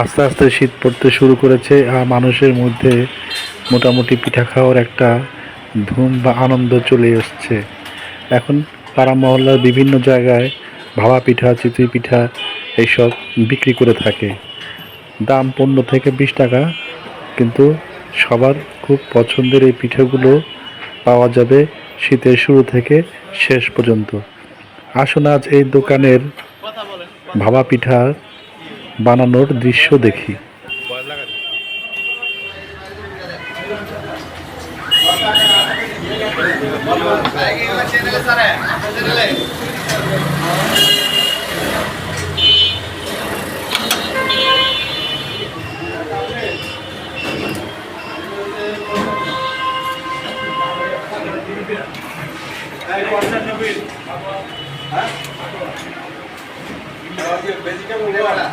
আস্তে আস্তে শীত পড়তে শুরু করেছে আর মানুষের মধ্যে মোটামুটি পিঠা খাওয়ার একটা ধুম বা আনন্দ চলে এসছে। এখন পাড়া মহল্লার বিভিন্ন জায়গায় ভাপা পিঠা, চিতই পিঠা এইসব বিক্রি করে থাকে। দাম পনেরো থেকে বিশ টাকা, কিন্তু সবার খুব পছন্দের এই পিঠাগুলো পাওয়া যাবে শীতের শুরু থেকে শেষ পর্যন্ত। আসুন আজ এই দোকানের ভাবা পিঠা বানানোর দৃশ্য দেখি। બેઝિકલ લેવાના